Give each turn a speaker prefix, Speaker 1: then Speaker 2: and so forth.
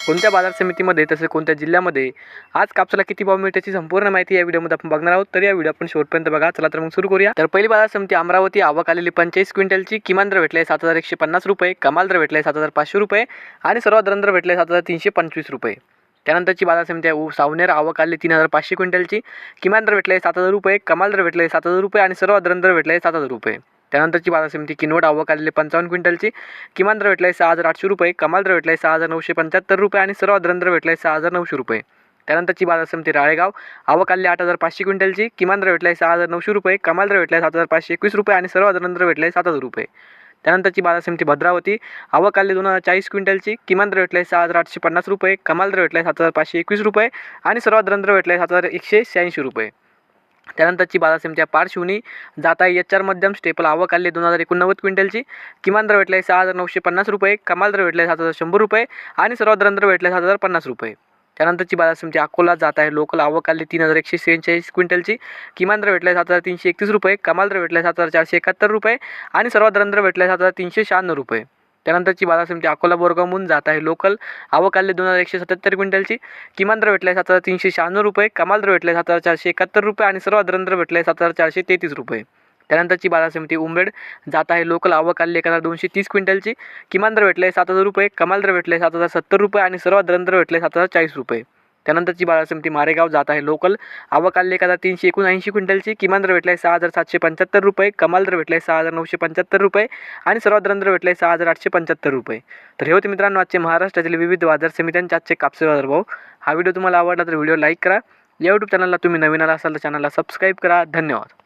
Speaker 1: कोणत्या बाजार समितीमध्ये तसेच कोणत्या जिल्ह्यामध्ये आज कापसाला किती भाव मिळते याची संपूर्ण माहिती या व्हिडिओमध्ये आपण बघणार आहोत. तर या व्हिडिओ आपण शेवटपर्यंत बघा. चला तर मग सुरू करूया. तर पहिली बाजार समिती अमरावती आवक आलेली पंचेचाळीस क्विंटलची. किमान दर भेटले सात हजार एकशे पन्नास रुपये कमाल दर भेटले सात हजार पाचशे रुपये आणि सर्वात दर भेटले सात हजार तीनशे पंचवीस रुपये. त्यानंतरची बाजार समिती आहे. उ- सावनेर आवक आली तीन हजार पाचशे क्विंटलची. किमान दर भेटले सात हजार रुपये कमाल दर भेटले सात हजार रुपये आणि सर्वात दर भेटले सात हजार रुपये. त्यानंतरची बाजार समिती किनवट आवक आलेली पंचावन्न क्विंटलची. किमान दर भेटले सहा हजार आठशे रुपये कमाल दर आहे सहा हजार नऊशे पंच्याहत्तर रुपये आणि सर्वात दर भेटले सहा हजार नऊशे रुपये. त्यानंतरची बाजार समिती राळेगाव आवक आले आठ हजार पाचशे क्विंटलची. किमान दर भेटले सहा हजार नऊशे रुपये कमाल दर भेटले सात हजार पाचशे एकवीस रुपये आणि सर्वात दर भेटले सात हजार रुपये. त्यानंतरची बाजार समिती भद्रावती. आवक आली दोन हजार चाळीस क्विंटलची. किमान दर भेटले सहा हजार आठशे पन्नास रुपये. कमाल दर भेटले सात हजार पाचशे एकवीस रुपये. आणि सर्वात दर भेटले सात हजार एकशे शहाऐंशी रुपये. त्यानंतरची बाजार समित्या पार्श्वनी जाता एच आर मध्यम स्टेपल आवक आली दोन हजार एकोणनव्वद क्विंटलची. किमान दर भेटले सहा हजार नऊशे पन्नास रुपये. कमाल दर भेटले सात हजार शंभर रुपये. आणि सर्वात दर भेटले सात हजार पन्नास रुपये. त्यानंतरची बाजार समिती अकोला जात आहे. लोकल आवक आली तीन हजार एकशे सेहेचाळीस क्विंटलची. किमान दर भेटले सात हजार तीनशे एकतीस रुपये. कमाल दर भेटले सात हजार चारशे एकाहत्तर रुपये. आणि सर्वात दर भेटले सात हजार तीनशे शहाण्णव रुपये. त्यानंतरची बाजार समिती अकोला बोरगावहून जात आहे. लोकल आवक आली दोन हजार एकशे सत्याहत्तर क्विंटलची. किमान दर आहे सात हजार तीनशे शहाण्णव रुपये. कमाल दर भेटले सात हजार चारशे एकाहत्तर रुपये. आणि सर्वात दर भेटले सात हजार चारशे तेहतीस रुपये. त्यानंतरची बाजार समिती उंबेड. जात आहे लोकल आवक एक हजार दोनशे तीस क्विंटलची. किमान दर भेटले सात हजार रुपये कमाल दर भेटले सात हजार सत्तर रुपये आणि सर्वात दर भेटले सात हजार चाळीस रुपये. त्यानंतरची बाजार समिती मारेगाव जात आहे लोकल. आवक एक हजार तीनशे एकोणऐंशी क्विंटलची. किमान दर भेटले सहा हजार सातशे पंच्याहत्तर रुपये कमाल दर भेटले सहा हजार नऊशे पंच्याहत्तर रुपये आणि सर्वात दर भेटले सहा हजार आठशे पंच्याहत्तर रुपये. तर हे होते मित्रांनो आजचे महाराष्ट्रातील विविध बाजार समित्यांचे आजचे कापसे बाजार भाव. हा व्हिडिओ तुम्हाला आवडला तर व्हिडिओ लाईक करा. या यूट्यूब चॅनलला तुम्ही नवीन आला असाल तर चॅनलला सबस्क्राईब करा. धन्यवाद.